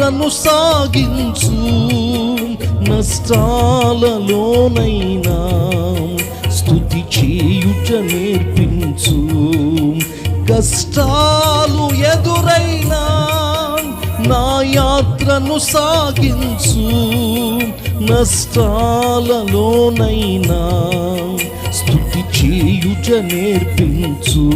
యాత్రను సాగించు. నష్టాలలోనైనా స్థుతి చేయుట నేర్పించు. కష్టాలు ఎదురైనా నా యాత్రను సాగించు. నష్టాలలోనైనా స్థుతి చేయుట నేర్పించు.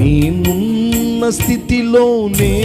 నేనున్న స్థితిలోనే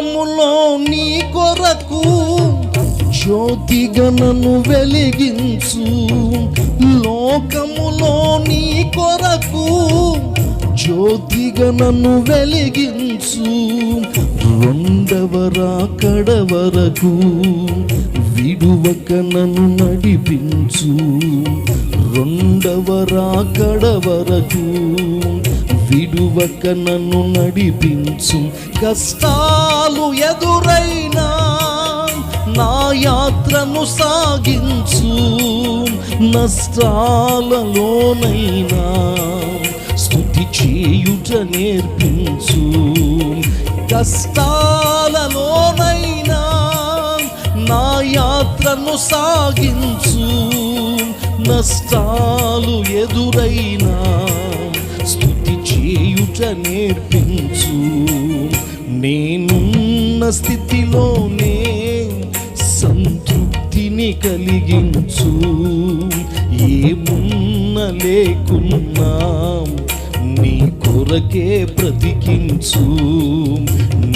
లోకములో నీ కొరకు జ్యోతిగణను వెలిగించు. లోకములో నీ కొరకు జ్యోతిగణను వెలిగించు. రెండవ రాకడ వరకు విడువక నన్ను నడిపించు. రెండవ రాకడ వరకు విడువక నన్ను నడిపించు. కష్టాలు ఎదురైనా నా యాత్రను సాగించు. నష్టాలలోనైనా స్థుతి చేయుట నేర్పించు. కష్టాలలోనైనా నా యాత్రను సాగించు. నష్టాలు ఎదురైనా చేయుట నేర్పించు. నేనున్న స్థితిలోనే సంతృప్తిని కలిగించు. ఏమున్న లేకున్నా నీ కొరకే బ్రతికించు.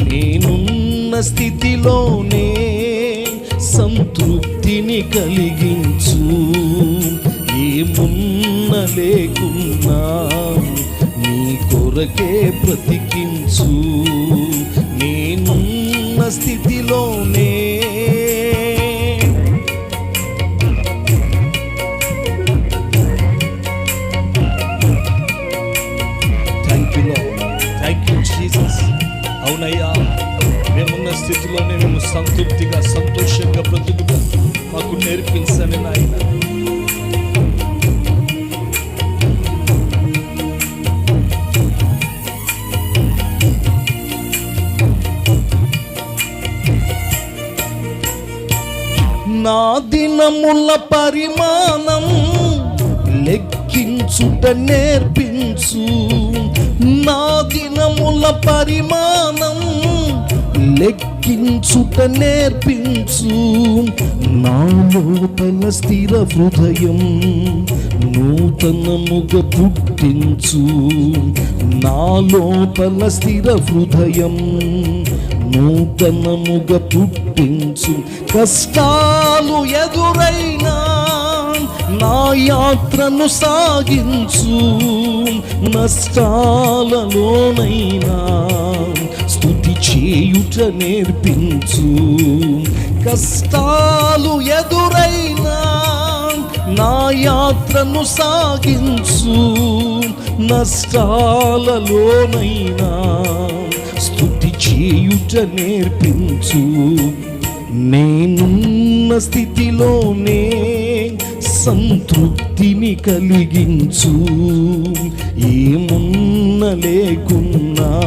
నేనున్న స్థితిలోనే సంతృప్తిని కలిగించు. ఏమున్న లేకున్నా కొరకే బ్రతికించు. నేనున్న స్థితిలోనే. Thank you thank you Jesus అవునయ్యా మేమున్న స్థితిలోనే మేము సంతృప్తిగా సంతోషంగా బ్రతుకుతాం. మాకు నేర్పించని నాయన. నా దినముల పరిమాణం లెక్కించుట నేర్పించు. నా దినముల పరిమాణం లెక్కించుట నేర్పించు. నా లోపల స్థిర హృదయం నూతనముగ పుట్టించు. నా లోపల స్థిర హృదయం నూతనముగా పుట్టించు. కష్టాలు ఎదురైనా నా యాత్రను సాగించు. నష్టాలలోనైనా స్థుతి చేయుట నేర్పించు. కష్టాలు ఎదురైనా నా యాత్రను సాగించు. నష్టాలలోనైనా చేయుట నేర్పించు. నేనున్న స్థితిలోనే సంతృప్తిని కలిగించు. ఏమున్న లేకున్నా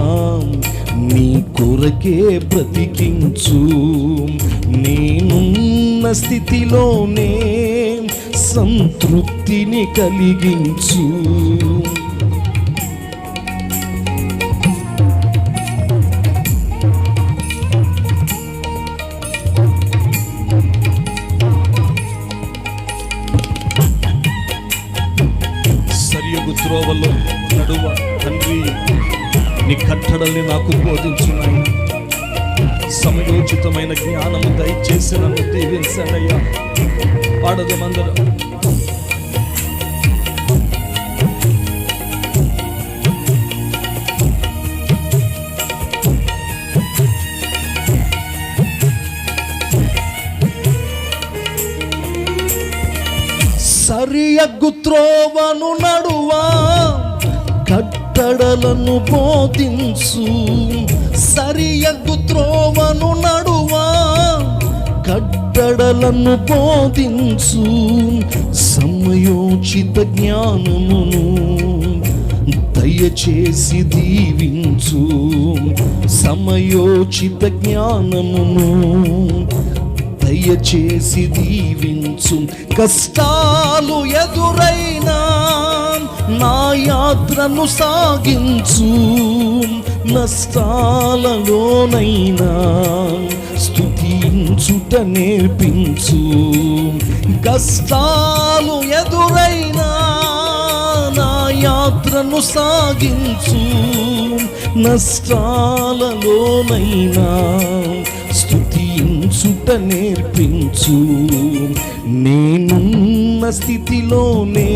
నీ కొరకే బ్రతికించు. నేనున్న స్థితిలోనే సంతృప్తిని కలిగించు. త్రోవలో నడువ తండ్రి నీ కట్టడల్ని నాకు బోధించున్నాయి సమయోచితమైన జ్ఞానము దయచేసి నన్ను దీవించాడయ్యా పాడదమందరం. సరియగ్గు త్రోవను నడువా కట్టడలను బోధించు. సరియగ్గు త్రోవను నడువా కట్టడలను బోధించు. సమయోచిత జ్ఞానమును దయచేసి దీవించు. సమయోచిత జ్ఞానమును దయచేసి దీవించు. కష్టాలు ఎదురైనా నా యాత్రను సాగించు. నష్టాలలోనైనా స్థుతించుట నేర్పించు. కష్టాలు ఎదురైనా నా యాత్రను సాగించు. నష్టాలలోనైనా స్తుతించుట నేర్పించు నేనున్న స్థితిలోనే